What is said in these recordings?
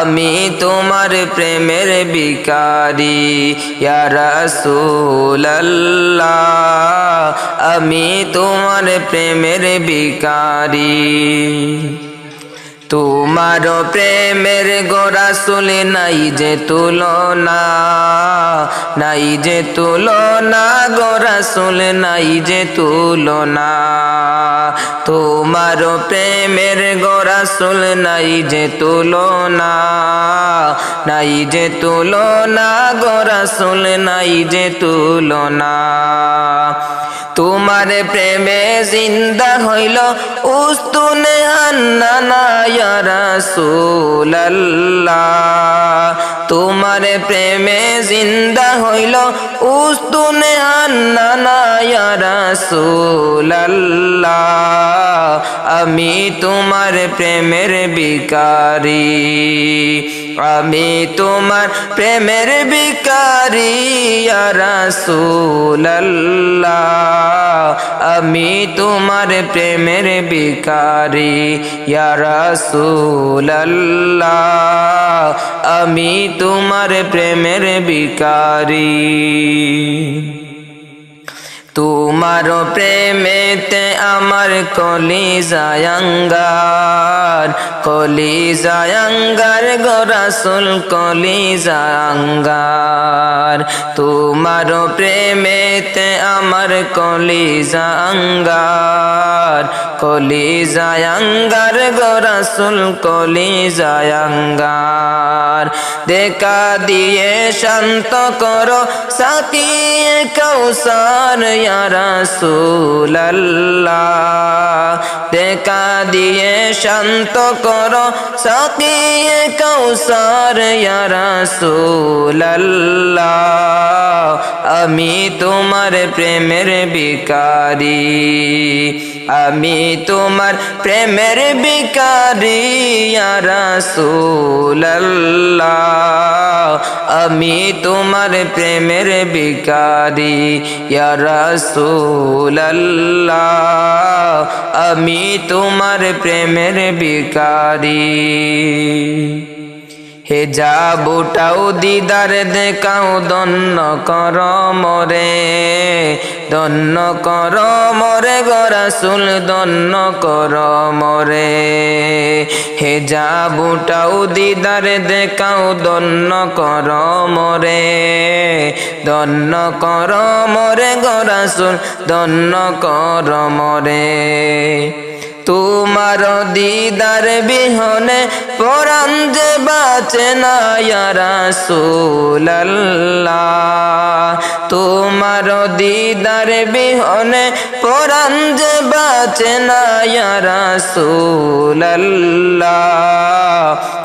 আমি তোমার প্রেমের বিকারি রাসূলুল্লাহ। আমি তোমার প্রেমের বিকারি তোমার প্রেমের গোরা সুলে নাই যে তুলনা, নাই যে তুলনা গোরা সুলে নাই যে তুলনা। তোমার প্রেমের গোরা সুল নাই যে তুলনা, নাই যে তুলনা গোরা সুল নাই যে তুলনা। তোমার প্রেমে জিন্দা হইল উস্তুনে হান্নানা ইয়া রাসূলুল্লাহ। তোমার প্রেমে জিন্দা হইল উস্তুনে হান্নানা ইয়া রাসূলুল্লাহ। আমি তোমার প্রেমের বিকারি আমি তোমার প্রেমের বিকারি রাসূলুল্লাহ। আমি তোমার প্রেমের বিকারি রাসূলুল্লাহ। আমি তোমার প্রেমের বিকারি তোমার প্রেমেতে আমার কলি জায়াঙ্গার কলি জায়াঙ্গার গরাসুল কলি জায়াঙ্গার তোমার প্রেমেতে আমার কলি জায়াঙ্গার কলি জায়াঙ্গার গরাসুল কলি জায়াঙ্গার দেখা দিয়ে শান্ত করো, সাকিয়ে কৌসার রাসূলুল্লাহ। দেখা দিয়ে শান্ত করো সাকিয়ে কৌসার রাসূলুল্লাহ। আমি তোমার প্রেমের বিকারি আমি তোমার প্রেমের বিকারি রাসূলুল্লাহ। আমি তোমার প্রেমের বিকারি রাসূলুল্লাহ। আমি তোমার প্রেমের বিকারি হে যা বুটাও দিদার দেখাও দন্ন কর মরে দন্ন কর মরে, গরাসুল দন্ন কর মরে। হে যা বুটাও দিদার দেখাও দন্ন কর মরে দন্ন কর মরে, গরাসুল দন্ন কর মরে। তোমার দিদার বিহনে পরাণ যে বাঁচে না রাসূলুল্লাহ। তোমার দিদার বিহনে পরাণ যে বাঁচে না রাসূলুল্লাহ।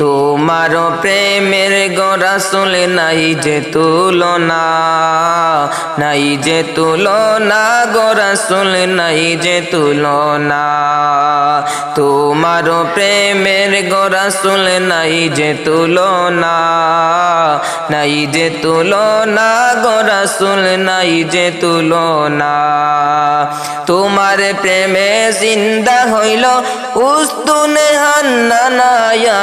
itu তোমার প্রেমের গড়া চলে নাই যে তুলনা, নাই যে তুলনা, গড়া চলে নাই যে তুলনা। তোমার প্রেমের গড়া চলে নাই যে তুলনা, নাই যে তুলনা, গড়া চলে নাই যে তুলনা। তোমার প্রেমে জিন্দা হইল উস্তুনে হান্নানা ইয়া